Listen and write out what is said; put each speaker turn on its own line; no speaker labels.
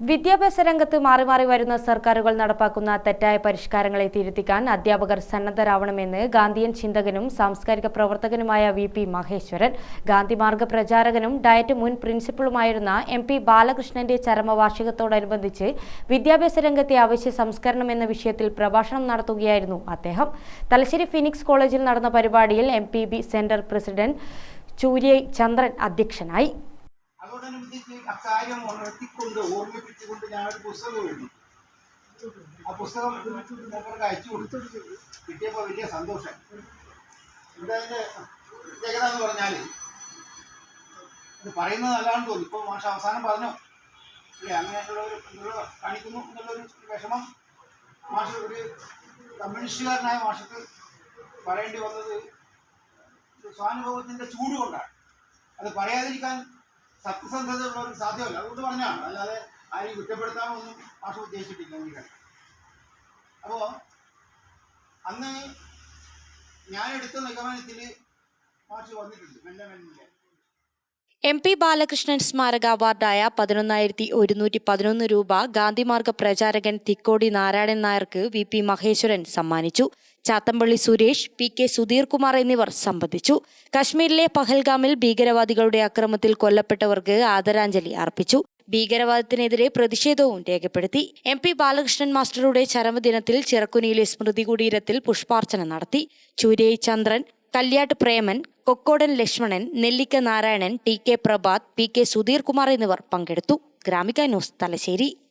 വിദ്യാഭ്യാസ രംഗത്ത് മാറി മാറി വരുന്ന സർക്കാരുകൾ നടപ്പാക്കുന്ന തെറ്റായ പരിഷ്കാരങ്ങളെ തിരുത്തിക്കാൻ അധ്യാപകർ സന്നദ്ധരാവണമെന്ന് ഗാന്ധിയൻ ചിന്തകനും സാംസ്കാരിക പ്രവർത്തകനുമായ വി പി മഹേശ്വരൻ ഗാന്ധിമാർഗ പ്രചാരകനും ഡയറ്റ് മുൻ പ്രിൻസിപ്പളുമായിരുന്ന എം പി ബാലകൃഷ്ണന്റെ ചരമവാർഷികത്തോടനുബന്ധിച്ച് വിദ്യാഭ്യാസ രംഗത്തെ അവശ്യ സംസ്കരണം എന്ന വിഷയത്തിൽ പ്രഭാഷണം നടത്തുകയായിരുന്നു അദ്ദേഹം. തലശ്ശേരി ഫിനിക്സ് കോളേജിൽ നടന്ന പരിപാടിയിൽ എം സെന്റർ പ്രസിഡന്റ് ചൂര്യ ചന്ദ്രൻ അധ്യക്ഷനായി.
അക്കാര്യം ഉണർത്തിക്കൊണ്ട് ഓർമ്മിപ്പിച്ചുകൊണ്ട് ഞാൻ ഒരു പുസ്തകം എഴുതി. ആ പുസ്തകം മൂപ്പർക്ക് അയച്ചു കൊടുത്തു. കിട്ടിയപ്പോൾ വലിയ സന്തോഷം. ഇവിടെ അതിന്റെ പ്രത്യേകത എന്ന് പറഞ്ഞാൽ ഇത് പറയുന്നത് നല്ലതാണെന്ന് തോന്നി. ഇപ്പോൾ മാഷ അവസാനം പറഞ്ഞു. അല്ലേ? അങ്ങനെയുള്ള ഒരു കാണിക്കുന്നു എന്നുള്ളൊരു വിഷമം മാഷ ഒരു കമ്മ്യൂണിസ്റ്റുകാരനായ മാഷക്ക് പറയേണ്ടി വന്നത് സ്വാനുഭവത്തിന്റെ ചൂടുകൊണ്ടാണ് അത് പറയാതിരിക്കാൻ സത്യസന്ധതയുള്ള ഒരു സാധ്യമല്ല. അതുകൊണ്ട് പറഞ്ഞാണ് അല്ലാതെ ആരെയും കുറ്റപ്പെടുത്താനൊന്നും ഭാഷ ഉദ്ദേശിച്ചിട്ടില്ല എനിക്കറിയാം അപ്പോൾ അന്ന് ഞാൻ എടുത്ത നിഗമനത്തിൽ മാഷ് വന്നിട്ടുണ്ട്. മെല്ലെ മെല്ലെ.
എം പി ബാലകൃഷ്ണൻ സ്മാരക അവാർഡായ പതിനൊന്നായിരത്തി ഒരുന്നൂറ്റി പതിനൊന്ന് രൂപ ഗാന്ധിമാർഗ പ്രചാരകൻ തിക്കോടി നാരായണൻ നായർക്ക് വി പി മഹേശ്വരൻ സമ്മാനിച്ചു. ചാത്തമ്പള്ളി സുരേഷ് പി കെ സുധീർ കുമാർ എന്നിവർ സംബന്ധിച്ചു. കശ്മീരിലെ പഹൽഗാമിൽ ഭീകരവാദികളുടെ അക്രമത്തിൽ കൊല്ലപ്പെട്ടവർക്ക് ആദരാഞ്ജലി അർപ്പിച്ചു. ഭീകരവാദത്തിനെതിരെ പ്രതിഷേധവും രേഖപ്പെടുത്തി. എം പി ബാലകൃഷ്ണൻ മാസ്റ്ററുടെ ചരമദിനത്തിൽ ചിറക്കുനിയിലെ സ്മൃതി കുടീരത്തിൽ പുഷ്പാർച്ചന നടത്തി. ചൂരൈ ചന്ദ്രൻ Kalyat Preman Kokkodan Lakshmanan Nellikka Narayanan T K Prabhath P K Sudheer Kumar എന്നിവർ പങ്കെടുത്തു. ഗ്രാമിക ന്യൂസ് തലശ്ശേരി.